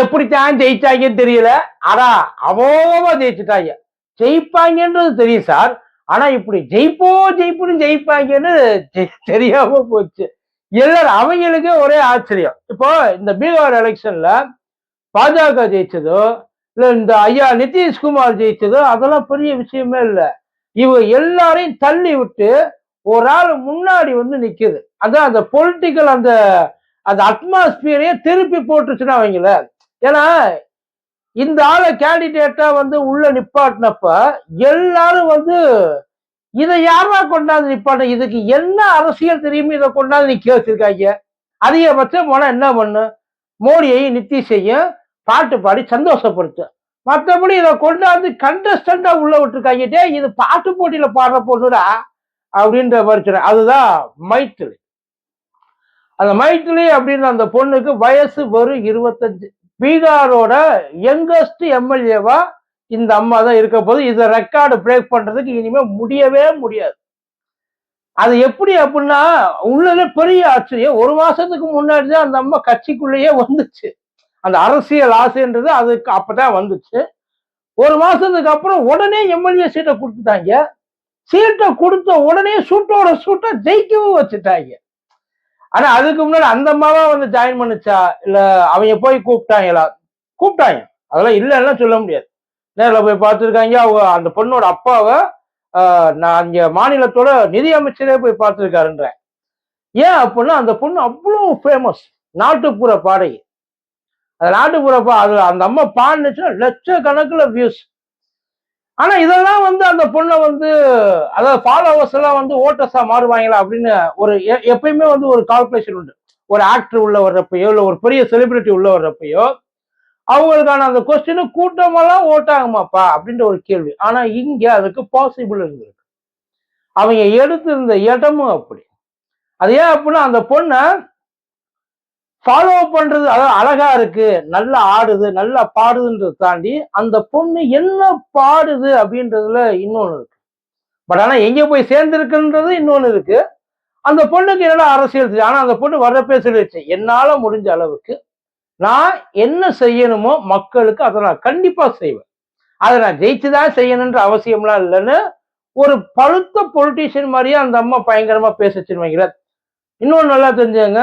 எப்படித்தான் ஜெயிச்சாங்கன்னு தெரியல. ஆனா அமோகமா ஜெயிச்சுட்டாங்க. ஜெயிப்பாங்கன்றது தெரியும் சார் ஆனா இப்படி ஜெயிப்போம் ஜெயிப்புன்னு ஜெயிப்பாங்கன்னு தெரியாம போச்சு. எல்லாரும் அவங்களுக்கே ஒரே ஆச்சரியம். இப்போ இந்த பீகார் எலெக்ஷன்ல பாஜக ஜெயிச்சதோ இல்ல இந்த ஐயா நிதிஷ்குமார் ஜெயிச்சதோ அதெல்லாம் பெரிய விஷயமே இல்லை. இவ எல்லாரையும் தள்ளி விட்டு ஒரு ஆள் முன்னாடி வந்து நிக்குது. அதான் அந்த பொலிட்டிக்கல் அந்த அந்த அட்மாஸ்பியரையே திருப்பி போட்டுச்சுன்னா அவங்கள. ஏன்னா இந்த ஆளை கேண்டிடேட்டா வந்து உள்ள நிப்பாட்டினப்ப எல்லாரும் வந்து இதை யாரா கொண்டாந்து நிப்பாட்ட இதுக்கு என்ன அரசியல் தெரியுமோ இதை கொண்டாந்து நிக்க வச்சிருக்காங்க அதிகபட்சம் மனம் என்ன பண்ணு? மோடியையும் நிதிஷையும் பாட்டு பாடி சந்தோஷப்படுத்து. மற்றபடி இதை கொண்டாந்து கண்டஸ்டண்டா உள்ள விட்டுருக்காங்க இது பாட்டு போட்டியில பாடுற பொண்ணுடா அப்படின்ற பிரச்சனை அதுதான் மைத்திலி. அந்த மைத்திலி அப்படின்ற அந்த பொண்ணுக்கு வயசு வெறும் இருபத்தஞ்சு. பீகாரோட யங்கஸ்ட் எம்எல்ஏவா இந்த அம்மா தான் இருக்க போது. இதை ரெக்கார்டு பிரேக் பண்றதுக்கு இனிமே முடியவே முடியாது. அது எப்படி அப்படின்னா உள்ளதே பெரிய ஆச்சரியம். ஒரு மாசத்துக்கு முன்னாடி தான் அந்த அம்மா கட்சிக்குள்ளேயே வந்துச்சு. அந்த அரசியல் ஆசைன்றது அதுக்கு அப்பதான் வந்துச்சு. ஒரு மாசத்துக்கு அப்புறம் உடனே எம்எல்ஏ சீட்டை கொடுத்துட்டாங்க. சீட்டை கொடுத்த உடனே சூட்டோட சூட்டை ஜெயிக்கவும் வச்சுட்டாங்க. ஆனா அதுக்கு முன்னாடி அந்த அம்மாவா வந்து ஜாயின் பண்ணுச்சா? இல்ல அவங்க போய் கூப்பிட்டாங்களா? கூப்பிட்டாங்க. அதெல்லாம் இல்லைன்னா சொல்ல முடியாது. நேரில் போய் பார்த்துருக்காங்க. அவங்க அந்த பொண்ணோட அப்பாவை நான் இங்க மாநிலத்தோட நிதி அமைச்சரே போய் பார்த்துருக்காருன்றேன். ஏன் அப்படின்னா அந்த பொண்ணு அவ்வளோ ஃபேமஸ் நாட்டுப்புற பாடகி. அந்த நாட்டுப்புற பா அது அந்த அம்மா பாடுனுச்சுன்னா லட்சக்கணக்கில் வியூஸ் ஆனா இதெல்லாம் வந்து அந்த பொண்ணை வந்து அதாவது ஃபாலோவர்ஸ் எல்லாம் வந்து ஓட்டர்ஸா மாறுவாங்களா அப்படின்னு ஒரு எ- எப்பயுமே வந்து ஒரு கால்குலேஷன் உண்டு. ஒரு ஆக்டர் உள்ள வர்றப்பையோ இல்லை ஒரு பெரிய செலிபிரிட்டி உள்ள வர்றப்பையோ அவங்களுக்கான அந்த கொஸ்டின் கூட்டமெல்லாம் ஓட்டாகுமாப்பா அப்படின்ற ஒரு கேள்வி. ஆனா இங்க அதுக்கு பாசிபிள் இருந்திருக்கு அவங்க எடுத்திருந்த இடமும் அப்படி. அது ஏன் அப்படின்னா அந்த பொண்ணை ஃபாலோ பண்றது அதாவது அழகா இருக்கு. நல்லா ஆடுது நல்லா பாடுதுன்றதை தாண்டி அந்த பொண்ணு என்ன பாடுது அப்படின்றதுல இன்னொன்னு இருக்கு. பட் ஆனா எங்க போய் சேர்ந்துருக்குன்றது இன்னொன்னு இருக்கு. அந்த பொண்ணுக்கு என்னடா அரசியல் தெரியும் ஆனா அந்த பொண்ணு வர்றப்பே சொல்லிடுச்சு என்னால முடிஞ்ச அளவுக்கு நான் என்ன செய்யணுமோ மக்களுக்கு அதை நான் கண்டிப்பா செய்வேன். அதை நான் ஜெயிச்சுதான் செய்யணுன்ற அவசியம்லாம் இல்லைன்னு ஒரு பழுத்த பொலிட்டீஷியன் மாதிரியே அந்த அம்மா பயங்கரமா பேசிச்சுன்னு வைங்களேன். இன்னொன்று நல்லா தெரிஞ்சுங்க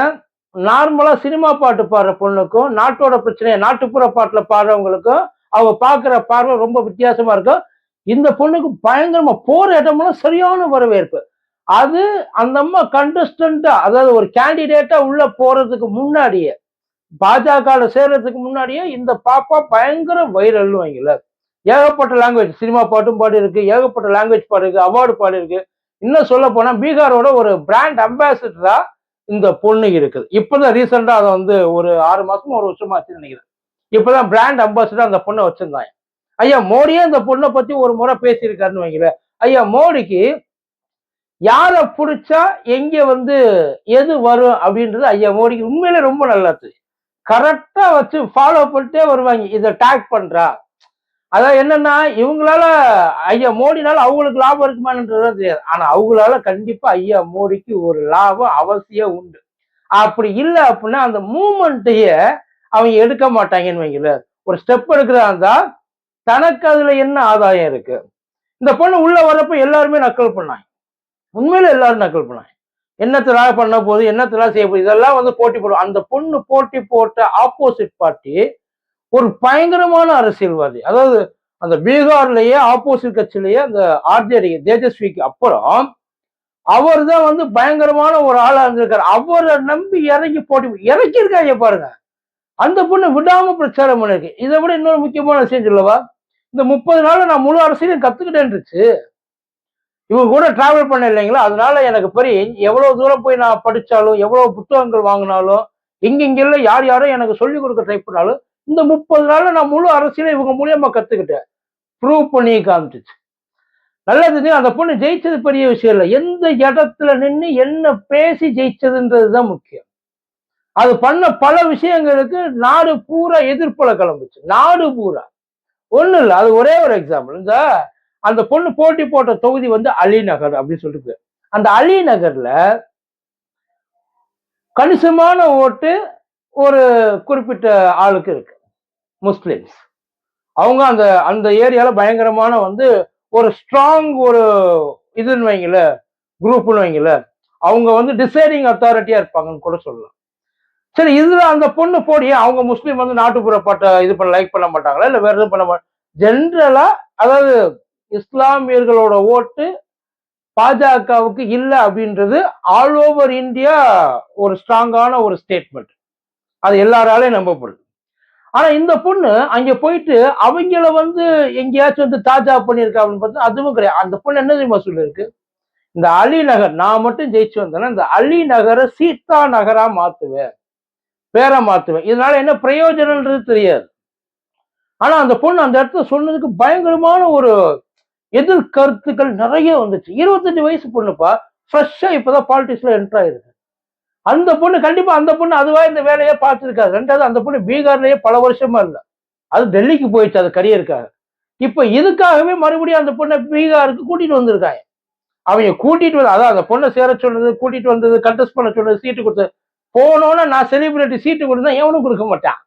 நார்மலா சினிமா பாட்டு பாடுற பொண்ணுக்கும் நாட்டோட பிரச்சனையை நாட்டுப்புற பாட்டுல பாடுறவங்களுக்கும் அவங்க பார்க்குற பார்வை ரொம்ப வித்தியாசமா இருக்கும் இந்த பொண்ணுக்கு பயங்கரமா போற இடமெல்லாம் சரியான வரவேற்பு. அது அந்த அம்மா கண்டஸ்டண்டா அதாவது ஒரு கேண்டிடேட்டா உள்ள போறதுக்கு முன்னாடியே பாஜக சேர்றதுக்கு முன்னாடியே இந்த பாப்பா பயங்கர வைரல் வைங்கள ஏகப்பட்ட லாங்குவேஜ் சினிமா பாட்டும் பாடி இருக்கு ஏகப்பட்ட லாங்குவேஜ் பாடி இருக்கு அவார்டு பாடி இருக்கு இன்னும் சொல்ல போனா பீகாரோட ஒரு பிராண்ட் அம்பாசிடரா இந்த பொண்ணு இருக்குது. இப்பதான் ரீசெண்டா அதை வந்து ஒரு ஆறு மாசமும் ஒரு வருஷமா ஆச்சுன்னு நினைக்கிறேன். இப்பதான் பிராண்ட் அம்பாசிடர் அந்த பொண்ணை வச்சிருந்தாங்க. ஐயா மோடியே அந்த பொண்ணை பத்தி ஒரு முறை பேசியிருக்காருன்னு வைங்களேன். ஐயா மோடிக்கு யாரை பிடிச்சா எங்க வந்து எது வரும் அப்படின்றது ஐயா மோடிக்கு உண்மையிலே ரொம்ப நல்லது கரெக்டா வச்சு ஃபாலோ பண்ணிட்டே வருவாங்க. இதை டேக் பண்றா. அதான் என்னன்னா இவங்களால ஐயா மோடினால அவங்களுக்கு லாபம் இருக்குமான்றது தெரியாது. ஆனா அவங்களால கண்டிப்பா ஐயா மோடிக்கு ஒரு லாபம் அவசியம் உண்டு. அப்படி இல்லை அப்படின்னா அந்த மூமெண்ட்டையே அவங்க எடுக்க மாட்டாங்கன்னு வைங்களேன். ஒரு ஸ்டெப் எடுக்கிறதா இருந்தா தனக்கு அதுல என்ன ஆதாயம் இருக்கு? இந்த பொண்ணு உள்ள வர்றப்ப எல்லாருமே நக்கல் பண்ணாங்க. உண்மையில எல்லாரும் நக்கல் பண்ணாங்க. என்னத்தெல்லாம் பண்ண போகுது என்னத்தெல்லாம் செய்ய போகுது இதெல்லாம் வந்து போட்டி போடும் அந்த பொண்ணு போட்டி போட்ட ஆப்போசிட் பார்ட்டி ஒரு பயங்கரமான அரசியல்வாதி. அதாவது அந்த பீகார்லயே ஆப்போசிட் கட்சியிலேயே அந்த ஆர்ஜேடி தேஜஸ்விக்கு அப்புறம் அவர் தான் வந்து பயங்கரமான ஒரு ஆளா இருந்திருக்காரு. அவரை நம்பி இறங்கி போட்டி இறக்கியிருக்காங்க பாருங்க. அந்த பொண்ணு விடாம பிரச்சாரம் பண்ணிருக்கு. இதை விட இன்னொரு முக்கியமான விஷயம் சொல்லவா? இந்த முப்பது நாள்ல நான் முழு அரசியலையும் கத்துக்கிட்டேன்ருச்சு. இவங்க கூட டிராவல் பண்ண இல்லைங்களா? அதனால எனக்கு பெரிய எவ்வளவு தூரம் போய் நான் படிச்சாலும் எவ்வளவு புத்தகங்கள் வாங்கினாலும் எங்கெங்கெல்ல யார் யாரும் எனக்கு சொல்லி கொடுக்க ட்ரை பண்ணாலும் இந்த முப்பது நாள்ல நான் முழு அரசியலை இவங்க மூலியமா கத்துக்கிட்டேன். ப்ரூவ் பண்ணி காமிச்சிச்சு. நல்லது அந்த பொண்ணு ஜெயிச்சது பெரிய விஷயம் இல்லை. எந்த இடத்துல நின்று என்ன பேசி ஜெயிச்சதுன்றதுதான் முக்கியம். அது பண்ண பல விஷயங்களுக்கு நாடு பூரா எதிர்ப்புல கிளம்புச்சு. நாடு பூரா. ஒண்ணு இல்லை. அது ஒரே ஒரு எக்ஸாம்பிள் இந்த அந்த பொண்ணு போட்டி போட்ட தொகுதி வந்து அலிநகர் அப்படின்னு சொல்லிட்டு அந்த அலிநகர்ல கணிசமான ஓட்டு ஒரு குறிப்பிட்ட ஆளுக்கு இருக்கு. முஸ்லிம்ஸ். அவங்க அந்த அந்த ஏரியாவில் பயங்கரமான வந்து ஒரு ஸ்ட்ராங் ஒரு இதுன்னு வைங்கள குரூப்னு வைங்கள அவங்க வந்து டிசைடிங் அத்தாரிட்டியாக இருப்பாங்கன்னு கூட சொல்லலாம். சரி இதில் அந்த பொண்ணு போடி அவங்க முஸ்லீம் வந்து நாட்டுப்புற பாட்டை இது பண்ண லைக் பண்ண மாட்டாங்களா? இல்லை வேற எதுவும் பண்ண மாட்டாங்க ஜென்ரலாக அதாவது இஸ்லாமியர்களோட ஓட்டு பாஜகவுக்கு இல்லை அப்படின்றது ஆல் ஓவர் இந்தியா ஒரு ஸ்ட்ராங்கான ஒரு ஸ்டேட்மெண்ட் அது எல்லாராலையும் நம்பப்படுது. ஆனா இந்த பொண்ணு அங்க போயிட்டு அவங்கள வந்து எங்கேயாச்சும் வந்து தாஜா பண்ணியிருக்கா அப்படின்னு பார்த்தா அதுவும் கிடையாது. அந்த பொண்ணு என்ன தெரியுமா சொல்லிருக்கு இந்த அலி நகர் நான் மட்டும் ஜெயிச்சு வந்தேன்னா இந்த அலி நகரை சீதா நகரா மாத்துவேன். பேரை மாத்துவேன். இதனால என்ன பிரயோஜனம்ன்றது தெரியாது. ஆனா அந்த பொண்ணு அந்த இடத்துல சொன்னதுக்கு பயங்கரமான ஒரு எதிர்கருத்துக்கள் நிறைய வந்துச்சு. இருபத்தஞ்சு வயசு பொண்ணுப்பா ஃப்ரெஷ்ஷா இப்பதான் பாலிடிக்ஸ்ல என்டர் ஆயிருக்கு அந்த பொண்ணு கண்டிப்பா அந்த பொண்ணு அதுவா இந்த வேலையை பார்த்துருக்காரு. ரெண்டாவது அந்த பொண்ணு பீகார்லயே பல வருஷமா இல்லை. அது டெல்லிக்கு போயிடுச்சு அது கரியருக்காக. இப்ப இதுக்காகவே மறுபடியும் அந்த பொண்ணை பீகாருக்கு கூட்டிட்டு வந்திருக்காங்க. அவங்க கூட்டிட்டு வந்து அதான் அந்த பொண்ணை சேர சொன்னது கூட்டிட்டு வந்தது கண்டஸ்ட் பண்ண சொன்னது சீட்டு கொடுத்தது. போனோன்னா நான் செலிபிரிட்டி சீட்டு கொடுத்தா எவனும் கொடுக்க மாட்டான்.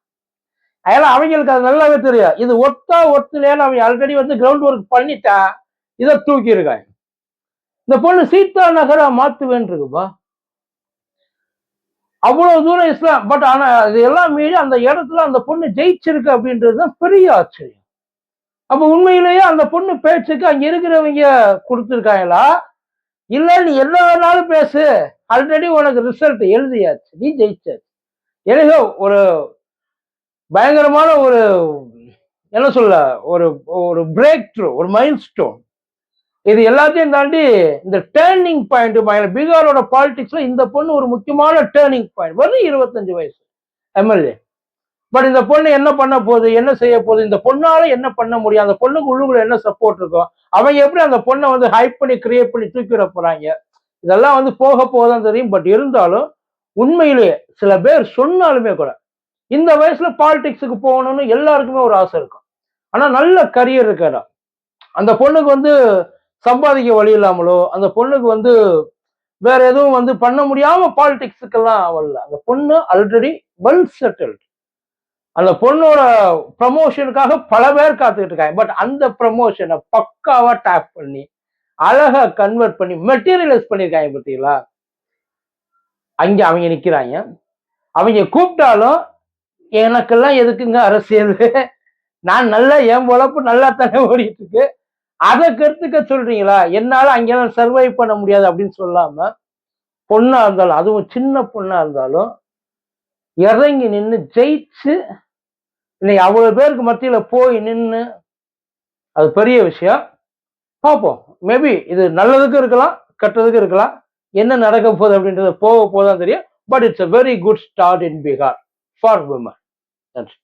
அதனால அவங்களுக்கு அது நல்லாவே தெரியும் இது ஒத்தா ஒத்துலேன்னு அவங்க ஆல்ரெடி வந்து கிரவுண்ட் ஒர்க் பண்ணிட்டா இதை தூக்கி இருக்காங்க இந்த பொண்ணு சீதா நகரா மாத்துவேன் இருக்குப்பா. அவ்வளவு தூரம் இஸ்லாம் பட் ஆனா இது எல்லாம் மீறி அந்த இடத்துல அந்த பொண்ணு ஜெயிச்சிருக்கு அப்படின்றது தான் பெரிய ஆச்சரியம். அப்ப உண்மையிலேயே அந்த பொண்ணு பேச்சுக்கு அங்க இருக்கிறவங்க கொடுத்துருக்காங்களா? இல்ல நீ என்ன வேணாலும் பேசு. ஆல்ரெடி உனக்கு ரிசல்ட் எழுதியாச்சு. நீ ஜெயிச்சாச்சு. எனக்கோ ஒரு பயங்கரமான ஒரு என்ன சொல்ல ஒரு ஒரு பிரேக் த்ரூ ஒரு மைல் ஸ்டோன் இது எல்லாத்தையும் தாண்டி இந்த டேர்னிங் பாயிண்ட் பீகாரோட பாலிடிக்ஸ்ல இந்த பொண்ணு ஒரு முக்கியமான டேர்னிங் பாயிண்ட் வெறும் இருபத்தஞ்சு வயசு. எம்எல்ஏ. பட் இந்த பொண்ணு என்ன பண்ண போகுது என்ன செய்ய போகுது இந்த பொண்ணால என்ன பண்ண முடியும் அந்த பொண்ணுக்கு உள்ளுக்குள்ள என்ன சப்போர்ட் இருக்கும் அவங்க எப்படி அந்த பொண்ணை வந்து ஹைப் பண்ணி கிரியேட் பண்ணி தூக்கி விட போறாங்க? இதெல்லாம் வந்து போக போதான் தெரியும். பட் இருந்தாலும் உண்மையிலேயே சில பேர் சொன்னாலுமே கூட இந்த வயசுல பாலிடிக்ஸுக்கு போகணும்னு எல்லாருக்குமே ஒரு ஆசை இருக்கும். ஆனா நல்ல கரியர் இருக்கடா அந்த பொண்ணுக்கு வந்து சம்பாதிக்க வழி இல்லாமலோ அந்த பொண்ணுக்கு வந்து வேற எதுவும் வந்து பண்ண முடியாம பாலிடிக்ஸுக்கெல்லாம் வரல. அந்த பொண்ணு ஆல்ரெடி வெல் செட்டில்டு அந்த பொண்ணோட ப்ரமோஷனுக்காக பல பேர் காத்துக்கிட்டு இருக்காங்க. பட் அந்த ப்ரமோஷனை பக்காவா டேப் பண்ணி அழகா கன்வெர்ட் பண்ணி மெட்டீரியலைஸ் பண்ணியிருக்காங்க பார்த்தீங்களா? அங்க அவங்க நிக்கிறாங்க. அவங்க கூப்பிட்டாலும் எனக்கெல்லாம் எதுக்குங்க அரசியல்? நான் நல்லா என் உழப்பு நல்லா தானே ஓடிட்டு இருக்கு. அதை கருத்துக்க சொல்றீங்களா? என்னால அங்கெல்லாம் சர்வை பண்ண முடியாது அப்படின்னு சொல்லாம பொண்ணா இருந்தாலும் அதுவும் சின்ன பொண்ணா இருந்தாலும் இறங்கி நின்று ஜெயிச்சு இன்னைக்கு அவ்வளவு பேருக்கு மத்தியில போய் நின்று அது பெரிய விஷயம். பார்ப்போம். மேபி இது நல்லதுக்கும் இருக்கலாம் கெட்டதுக்கும் இருக்கலாம். என்ன நடக்க போகுது அப்படின்றது போக போதான் தெரியும். But it's a very good start in Bihar for women நன்றி.